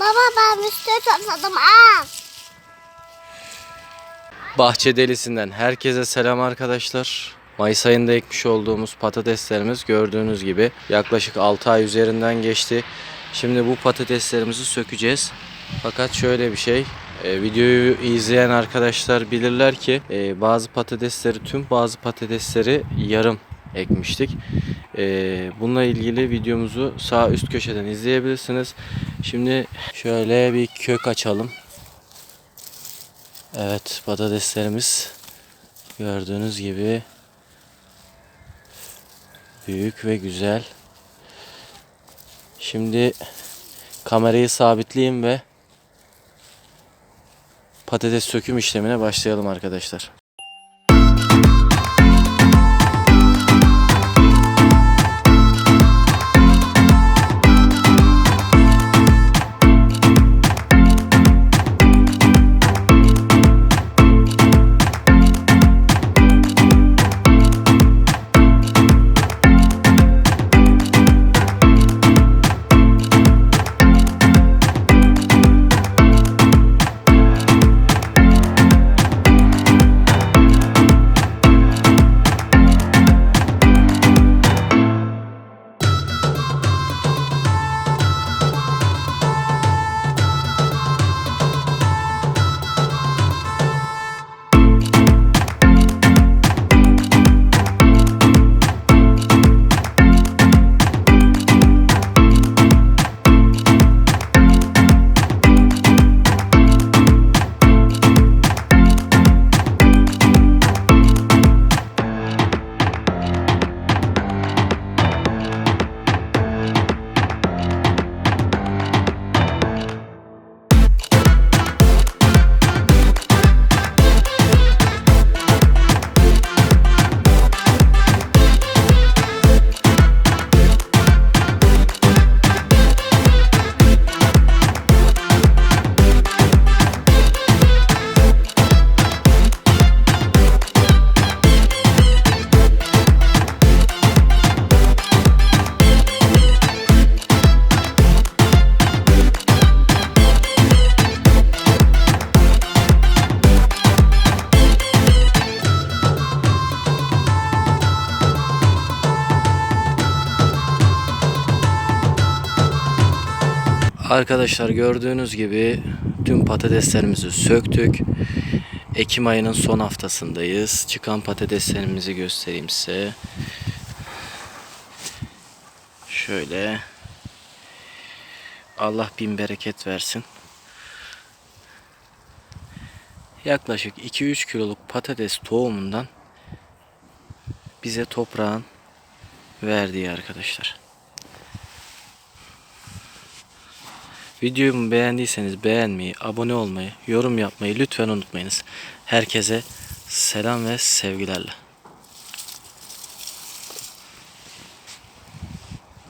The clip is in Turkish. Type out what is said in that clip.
Baba ben üstüne topladım. Aa. Bahçe delisinden herkese selam arkadaşlar. Mayıs ayında ekmiş olduğumuz patateslerimiz gördüğünüz gibi yaklaşık 6 ay üzerinden geçti. Şimdi bu patateslerimizi sökeceğiz. Fakat şöyle bir şey. e, videoyu izleyen arkadaşlar bilirler ki e, bazı patatesleri tüm bazı patatesleri yarım ekmiştik. E, bununla ilgili videomuzu sağ üst köşeden izleyebilirsiniz. Şimdi şöyle bir kök açalım. Evet patateslerimiz gördüğünüz gibi büyük ve güzel. Şimdi kamerayı sabitleyeyim ve patates söküm işlemine başlayalım arkadaşlar. Arkadaşlar gördüğünüz gibi tüm patateslerimizi söktük. Ekim ayının son haftasındayız. Çıkan patateslerimizi göstereyim size. Şöyle. Allah bin bereket versin. Yaklaşık 2-3 kiloluk patates tohumundan bize toprağın verdiği arkadaşlar. Videomu beğendiyseniz beğenmeyi, abone olmayı, yorum yapmayı lütfen unutmayınız. Herkese selam ve sevgilerle.